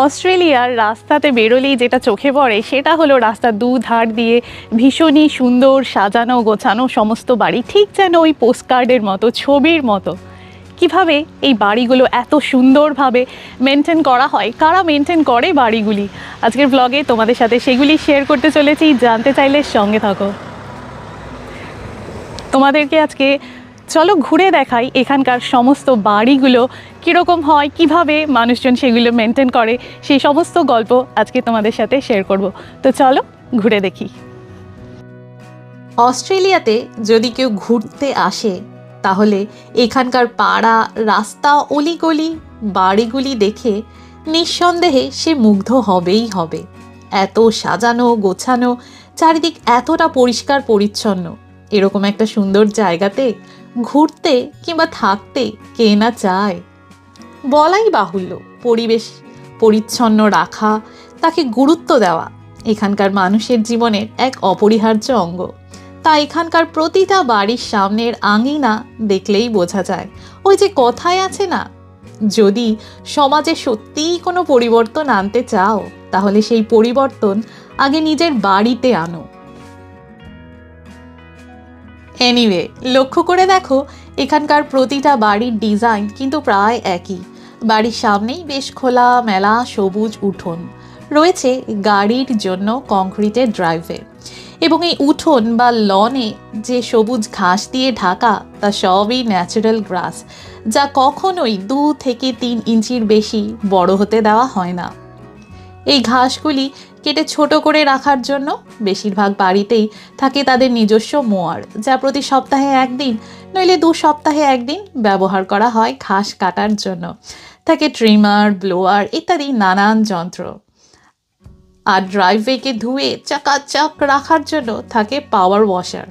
অস্ট্রেলিয়ার রাস্তাতে বেরোলেই যেটা চোখে পড়ে সেটা হলো রাস্তার দু ধার দিয়ে ভীষণই সুন্দর সাজানো গোছানো সমস্ত বাড়ি, ঠিক যেন ওই পোস্টকার্ডের মতো, ছবির মতো। কীভাবে এই বাড়িগুলো এত সুন্দরভাবে মেনটেন করা হয়, কারা মেনটেন করে বাড়িগুলি? আজকের ব্লগে তোমাদের সাথে সেগুলি শেয়ার করতে চলেছি, জানতে চাইলে সঙ্গে থাকো। তোমাদেরকে আজকে চলো ঘুরে দেখাই এখানকার সমস্ত বাড়িগুলো, কীরকম হয়, কীভাবে মানুষজন সেগুলো মেনটেন করে, সেই সমস্ত গল্প আজকে তোমাদের সাথে শেয়ার করব। তো চলো ঘুরে দেখি। অস্ট্রেলিয়াতে যদি কেউ ঘুরতে আসে, তাহলে এখানকার পাড়া, রাস্তা, অলিগলি, বাড়িগুলি দেখে নিঃসন্দেহে সে মুগ্ধ হবেই হবে। এত সাজানো, গোছানো, চারিদিক এতটা পরিষ্কার পরিচ্ছন্ন এরকম একটা সুন্দর জায়গাতে ঘুরতে কিংবা থাকতে কে না চায়। বলাই বাহুল্য, পরিবেশ পরিচ্ছন্ন রাখা, তাকে গুরুত্ব দেওয়া এখানকার মানুষের জীবনের এক অপরিহার্য অঙ্গ। তা এখানকার প্রতিটা বাড়ির সামনের আঙিনা দেখলেই বোঝা যায়, ওই যে কথায় আছে না, যদি সমাজে সত্যিই কোনো পরিবর্তন আনতে চাও, তাহলে সেই পরিবর্তন আগে নিজের বাড়িতে আনো। এনিওয়ে লক্ষ্য করে দেখো, এখানকার প্রতিটা বাড়ির ডিজাইন কিন্তু প্রায় একই। বাড়ির সামনেই বেশ খোলা, মেলা, সবুজ উঠোন। রয়েছে গাড়ির জন্য কংক্রিটের ড্রাইভে এবং এই উঠোন বা লনে যে সবুজ ঘাস দিয়ে ঢাকা, তা সবই ন্যাচারাল গ্রাস যা কখনোই দু থেকে তিন ইঞ্চির বেশি বড় হতে দেওয়া হয় না। এই ঘাসগুলি কেটে ছোট করে রাখার জন্য বেশিরভাগ বাড়িতেই থাকে তাদের নিজস্ব মোয়ার, যা প্রতি সপ্তাহে একদিন, নইলে দু সপ্তাহে একদিন ব্যবহার করা হয় ঘাস কাটার জন্য। থাকে ট্রিমার, ব্লোয়ার ইত্যাদি নানান যন্ত্র। আর ড্রাইভওয়েকে ধুয়ে চাকাচাক রাখার জন্য থাকে পাওয়ার ওয়াশার।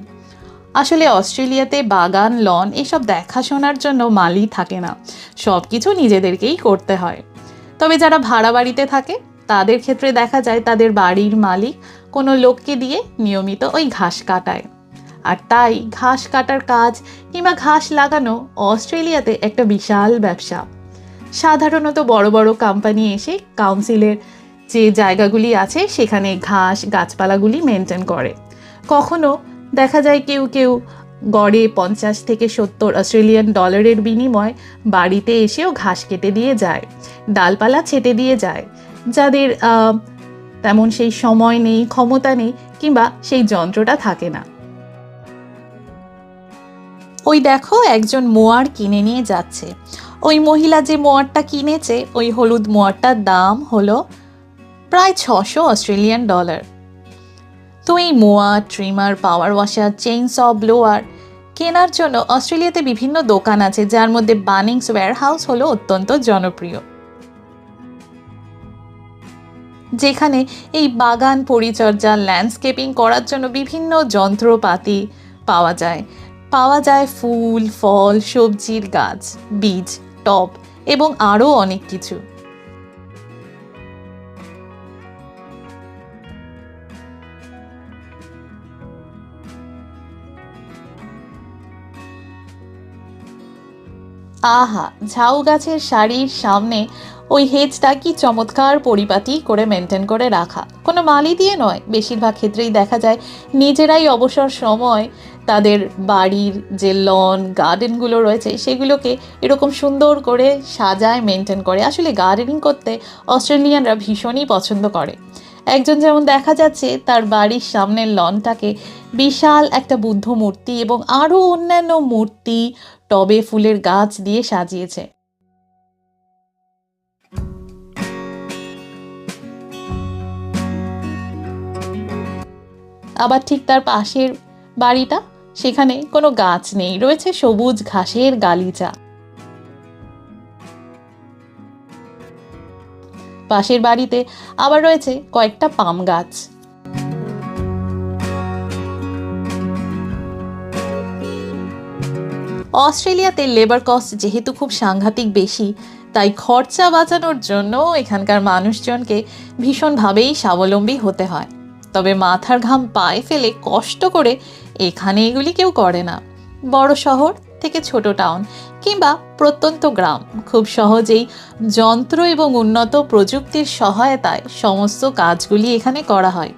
আসলে অস্ট্রেলিয়াতে বাগান, লন এসব দেখাশোনার জন্য মালি থাকে না। সব কিছু নিজেদেরকেই করতে হয়। তবে যারা ভাড়া বাড়িতে থাকে তাদের ক্ষেত্রে দেখা যায় তাদের বাড়ির মালিক কোনো লোককে দিয়ে নিয়মিত ওই ঘাস কাটায়। আর তাই ঘাস কাটার কাজ কিংবা ঘাস লাগানো অস্ট্রেলিয়াতে একটা বিশাল ব্যবসা। সাধারণত বড় বড় কোম্পানি এসে কাউন্সিলের যে জায়গাগুলি আছে সেখানে ঘাস গাছপালাগুলি মেনটেন করে। কখনো দেখা যায় কেউ কেউ গড়ে পঞ্চাশ থেকে সত্তর অস্ট্রেলিয়ান ডলারের বিনিময় বাড়িতে এসেও ঘাস কেটে দিয়ে যায়, ডালপালা ছেটে দিয়ে যায়। যাদের তেমন সেই সময় নেই, ক্ষমতা নেই, কিংবা সেই যন্ত্রটা থাকে না। ওই দেখো একজন মোয়ার কিনে নিয়ে যাচ্ছে। ওই মহিলা যে মোয়ারটা কিনেছে, ওই হলুদ মোয়ারটার দাম হলো প্রায় ছশো অস্ট্রেলিয়ান ডলার। তো এই mower, trimmer, power washer, chainsaws blower কেনার জন্য অস্ট্রেলিয়াতে বিভিন্ন দোকান আছে, যার মধ্যে বানিংস ওয়্যারহাউস হলো অত্যন্ত জনপ্রিয়। যেখানে এই বাগান পরিচর্যা ল্যান্ডস্কেপিং করার জন্য বিভিন্ন যন্ত্রপাতি পাওয়া যায়। পাওয়া যায় ফুল, ফল সবজির গাছ, বীজ, টব এবং আরও অনেক কিছু। আহা ঝাউ গাছের শাড়ির সামনে ওই হেজটা কি চমৎকার পরিপাটি করে মেনটেন করে রাখা? কোনো মালি দিয়ে নয়। বেশিরভাগ ক্ষেত্রেই দেখা যায় নিজেরাই অবসর সময় তাদের বাড়ির যে লন গার্ডেনগুলো রয়েছে, সেগুলোকে এরকম সুন্দর করে সাজায় মেনটেন করে। আসলে গার্ডেনিং করতে অস্ট্রেলিয়ানরা ভীষণই পছন্দ করে। একজন যেমন দেখা যাচ্ছে, তার বাড়ির সামনের লনটাকে বিশাল একটা বুদ্ধ মূর্তি এবং আরও অন্যান্য মূর্তি, টবে ফুলের গাছ দিয়ে সাজিয়েছে। আবার ঠিক তার পাশের বাড়িটা, সেখানে কোনো গাছ নেই, রয়েছে সবুজ ঘাসের গালিচা। পাশের বাড়িতে আবার রয়েছে কয়েকটা পাম গাছ। অস্ট্রেলিয়াতে লেবার কস্ট যেহেতু খুব সাংঘাতিক বেশি, তাই খরচা বাঁচানোর জন্য এখানকার মানুষজনকে ভীষণভাবেই স্বাবলম্বী হতে হয়। তবে মাথার ঘাম পায়ে ফেলে কষ্ট করে এখানে এগুলি কেউ করে না। বড় শহর থেকে ছোট টাউন কিংবা প্রত্যন্ত গ্রাম খুব সহজেই যন্ত্র এবং উন্নত প্রযুক্তির সহায়তায় সমস্ত কাজগুলি এখানে করা হয়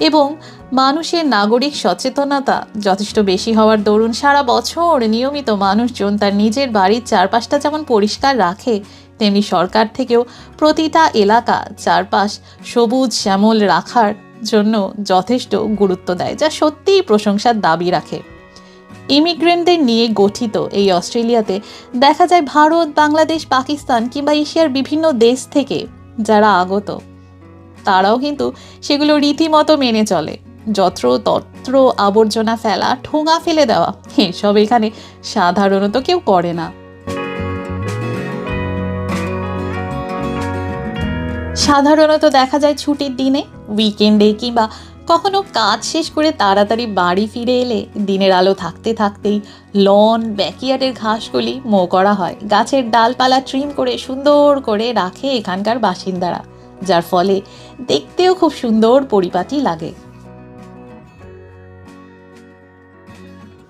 এবং মানুষের নাগরিক সচেতনতা যথেষ্ট বেশি হওয়ার দরুন সারা বছর নিয়মিত মানুষজন তার নিজের বাড়ির চারপাশটা যেমন পরিষ্কার রাখে, তেমনি সরকার থেকেও প্রতিটা এলাকা চারপাশ সবুজ শ্যামল রাখার জন্য যথেষ্ট গুরুত্ব দেয়, যা সত্যিই প্রশংসার দাবি রাখে। ইমিগ্রেন্টদের নিয়ে গঠিত এই অস্ট্রেলিয়াতে দেখা যায় ভারত, বাংলাদেশ, পাকিস্তান কিংবা এশিয়ার বিভিন্ন দেশ থেকে যারা আগত, তারাও কিন্তু সেগুলো রীতিমতো মেনে চলে। যত্র তত্র আবর্জনা ফেলা, ঠোঙা ফেলে দেওয়া, এসব এখানে সাধারণত কেউ করে না। সাধারণত দেখা যায় ছুটির দিনে উইকেন্ডে কিংবা কখনো কাজ শেষ করে তাড়াতাড়ি বাড়ি ফিরে এলে দিনের আলো থাকতে থাকতেই লন ব্যাকইয়ার্ডের ঘাসগুলি মো করা হয়। গাছের ডালপালা ট্রিম করে সুন্দর করে রাখে এখানকার বাসিন্দারা, যার ফলে দেখতেও খুব সুন্দর পরিপাটি লাগে।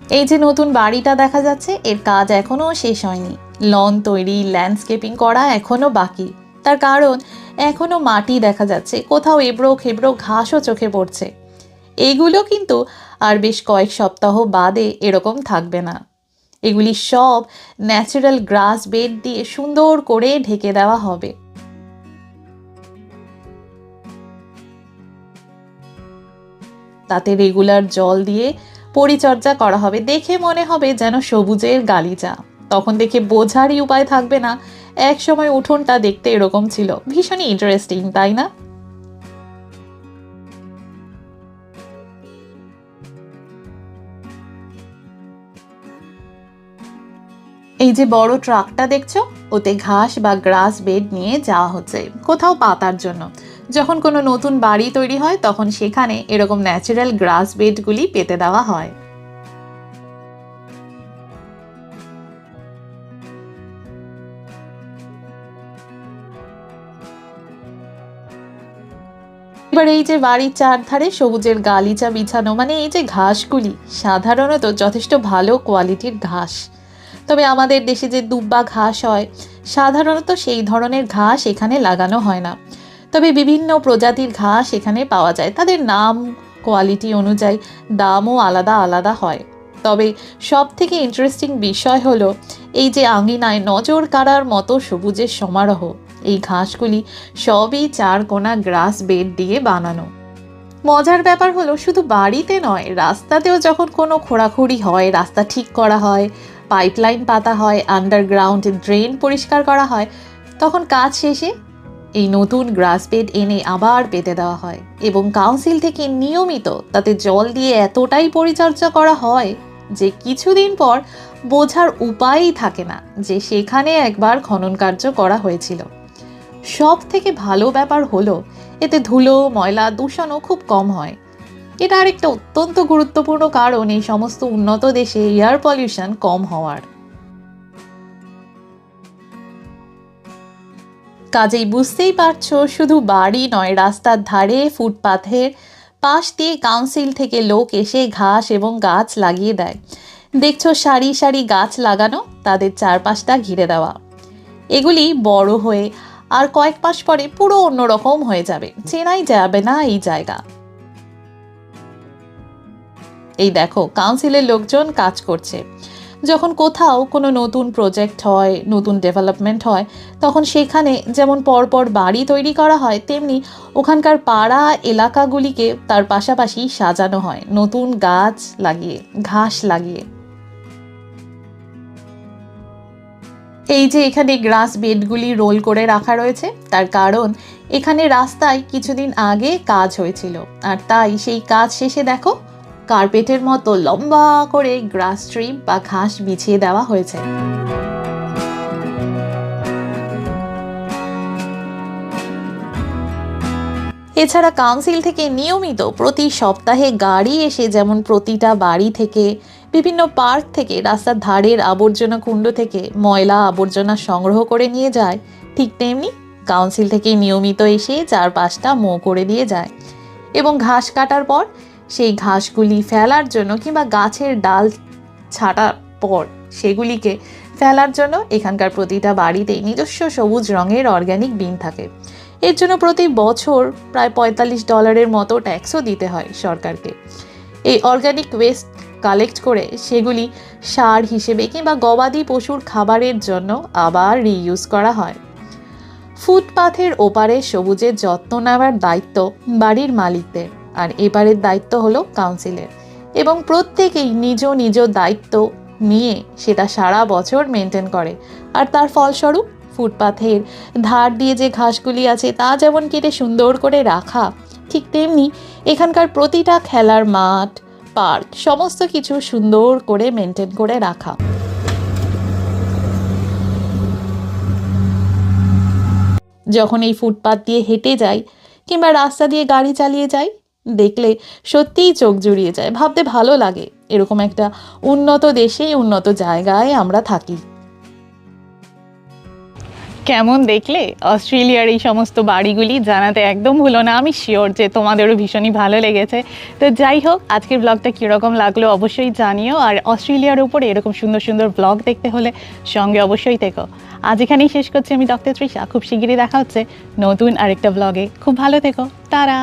এই যে নতুন বাড়িটা দেখা যাচ্ছে, এর কাজ এখনও শেষ হয়নি। লন তৈরি ল্যান্ডস্কেপিং করা এখনও বাকি। তার কারণ এখনও মাটি দেখা যাচ্ছে। কোথাও এবড়ো খেবড়ো ঘাসও চোখে পড়ছে। এগুলো কিন্তু আর বেশ কয়েক সপ্তাহ বাদে এরকম থাকবে না। এগুলি সব ন্যাচারাল গ্রাস বেড দিয়ে সুন্দর করে ঢেকে দেওয়া হবে। তাতে রেগুলার জল দিয়ে পরিচর্যা করা হবে। দেখে মনে হবে যেন সবুজের গালিচা। তখন দেখে বোঝারই উপায় থাকবে না এক সময় উঠোনটা দেখতে এরকম ছিল। ভীষণই ইন্টারেস্টিং তাই না? এই যে বড় ট্রাকটা দেখছ, ওতে ঘাস বা গ্রাস বেড নিয়ে যাওয়া হচ্ছে, কোথাও পাতার জন্য। যখন কোনো নতুন বাড়ি তৈরি হয়, তখন সেখানে এরকম ন্যাচারাল গ্রাস বেডগুলি পেতে দেওয়া হয়। এবার এই যে বাড়ির চারধারে সবুজের গালিচা বিছানো মানে এই যে ঘাসগুলি, সাধারণত যথেষ্ট ভালো কোয়ালিটির ঘাস। তবে আমাদের দেশে যে দুব্বা ঘাস হয়, সাধারণত সেই ধরনের ঘাস এখানে লাগানো হয় না। তবে বিভিন্ন প্রজাতির ঘাস এখানে পাওয়া যায়। তাদের নাম, কোয়ালিটি অনুযায়ী দামও আলাদা আলাদা হয়। তবে সব থেকে ইন্টারেস্টিং বিষয় হলো, এই যে আঙিনায় নজর কাড়ার মতো সবুজের সমারোহ। এই ঘাসগুলি সবই চার কোনা গ্রাস বেড দিয়ে বানানো। মজার ব্যাপার হলো, শুধু বাড়িতে নয়, রাস্তাতেও যখন কোনো খোঁড়াখুড়ি হয়, রাস্তা ঠিক করা হয়, পাইপলাইন পাতা হয়, আন্ডারগ্রাউন্ড ড্রেন পরিষ্কার করা হয়, তখন কাজ শেষে এই নতুন গ্রাস বেড এনে আবার পেতে দেওয়া হয় এবং কাউন্সিল থেকে নিয়মিত তাতে জল দিয়ে এতটাই পরিচর্যা করা হয় যে কিছুদিন পর বোঝার উপায়ই থাকে না যে সেখানে একবার খনন কার্য করা হয়েছিল। সব থেকে ভালো ব্যাপার হলো, এতে ধুলো, ময়লা দূষণও খুব কম হয়। এটা আরেকটা অত্যন্ত গুরুত্বপূর্ণ কারণ এই সমস্ত উন্নত দেশে এয়ার পলিউশন কম হওয়ার। কাজেই বুঝতেই পারছ, শুধু বাড়ি নয়, রাস্তার ধারে, ফুটপাথের পাশ দিয়ে কাউন্সিল থেকে লোক এসে ঘাস এবং গাছ লাগিয়ে দেয়। দেখছ সারি সারি গাছ লাগানো, তাদের চারপাশটা ঘিরে দেওয়া। এগুলি বড় হয়ে আর কয়েক মাস পরে পুরো অন্যরকম হয়ে যাবে। চেনাই যাবে না এই জায়গা। এই দেখো কাউন্সিলের লোকজন কাজ করছে। যখন কোথাও কোনো নতুন প্রজেক্ট হয়, নতুন ডেভেলপমেন্ট হয়, তখন সেখানে যেমন পরপর বাড়ি তৈরি করা হয়, তেমনি ওখানকার পাড়া এলাকাগুলিকে তার পাশাপাশি সাজানো হয়। নতুন গাছ লাগিয়ে, ঘাস লাগিয়ে। এই যে এখানে গ্রাস বেডগুলি রোল করে রাখা রয়েছে, তার কারণ এখানে রাস্তায় কিছুদিন আগে কাজ হয়েছিল। আর তাই সেই কাজ শেষে দেখো, কার্পেটের মতো লম্বা করে গ্রাস স্ট্রিপ বা ঘাস বিছিয়ে দেওয়া হয়েছে। এছাড়া কাউন্সিল থেকে নিয়মিত প্রতি সপ্তাহে গাড়ি এসে যেমন প্রতিটা বাড়ি থেকে বিভিন্ন পার্ক থেকে রাস্তার ধারের আবর্জনা কুণ্ড থেকে ময়লা আবর্জনা সংগ্রহ করে নিয়ে যায়। ঠিক তেমনি কাউন্সিল থেকে নিয়মিত এসে চারপাশটা মো করে দিয়ে যায় এবং ঘাস কাটার পর সেই ঘাসগুলি ফেলার জন্য কিংবা গাছের ডাল ছাটার পর সেগুলিকে ফেলার জন্য এখানকার প্রতিটা বাড়িতেই নিজস্ব সবুজ রঙের অর্গ্যানিক বিন থাকে। এর জন্য প্রতি বছর প্রায় পঁয়তাল্লিশ ডলারের মতো ট্যাক্সও দিতে হয় সরকারকে। এই অর্গ্যানিক ওয়েস্ট কালেক্ট করে সেগুলি সার হিসেবে কিংবা গবাদি পশুর খাবারের জন্য আবার রিইউজ করা হয়। ফুটপাথের ওপারে সবুজের যত্ন নেওয়ার দায়িত্ব বাড়ির মালিকদের। আর এপারের দায়িত্ব হলো কাউন্সিলের এবং প্রত্যেকেই নিজ নিজ দায়িত্ব নিয়ে সেটা সারা বছর মেনটেন করে। আর তার ফলস্বরূপ ফুটপাথের ধার দিয়ে যে ঘাসগুলি আছে, তা যেমন কেটে সুন্দর করে রাখা, ঠিক তেমনি এখানকার প্রতিটা খেলার মাঠ পার্ক সমস্ত কিছু সুন্দর করে মেনটেন করে রাখা। যখন এই ফুটপাথ দিয়ে হেঁটে যাই কিংবা রাস্তা দিয়ে গাড়ি চালিয়ে যাই, দেখলে সত্যিই চোখ জুড়িয়ে যায়, ভাবতে ভালো লাগে। এরকম একটা উন্নত দেশে উন্নত জায়গায় আমরা থাকি। কেমন দেখলে? অস্ট্রেলিয়ার এই সমস্ত বাড়িগুলি জানাতে একদম ভুলো না। আমি শিওর যে তোমাদেরও ভীষণই ভালো লেগেছে। তো যাই হোক, আজকের ব্লগটা কীরকম লাগল অবশ্যই জানিও। আর অস্ট্রেলিয়ার উপরে এরকম সুন্দর সুন্দর ব্লগ দেখতে হলে সঙ্গে অবশ্যই থেকো। আজ এখানেই শেষ করছি আমি ডক্টর তৃষা। খুব শিগগিরই দেখা হচ্ছে নতুন আরেকটা ব্লগে খুব ভালো থেকো। তারা।